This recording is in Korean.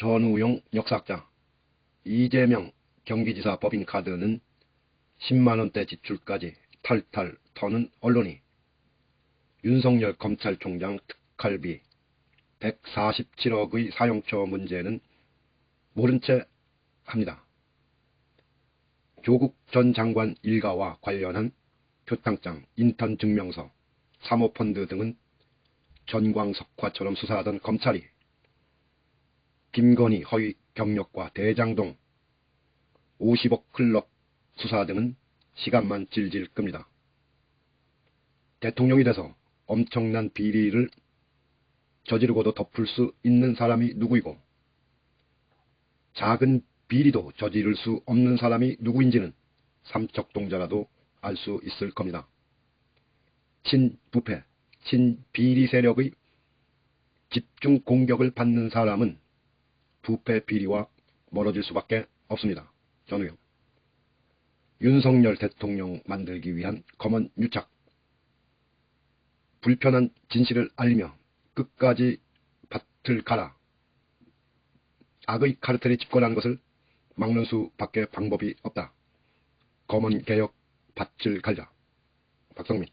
전우용 역사학자, 이재명 경기지사 법인카드는 10만원대 지출까지 탈탈 터는 언론이 윤석열 검찰총장 특활비 147억의 사용처 문제는 모른 채 합니다. 조국 전 장관 일가와 관련한 표창장, 인턴 증명서, 사모펀드 등은 전광석화처럼 수사하던 검찰이 김건희 허위 경력과 대장동 50억 클럽 수사 등은 시간만 질질 끕니다. 대통령이 돼서 엄청난 비리를 저지르고도 덮을 수 있는 사람이 누구이고 작은 비리도 저지를 수 없는 사람이 누구인지는 삼척동자라도 알 수 있을 겁니다. 친부패, 친비리 세력의 집중 공격을 받는 사람은 부패 비리와 멀어질 수밖에 없습니다. 전우영. 윤석열 대통령 만들기 위한 검언 유착. 불편한 진실을 알리며 끝까지 밭을 가라. 악의 카르텔이 집권한 것을 막는 수밖에 방법이 없다. 검언 개혁 밭을 갈자. 박성민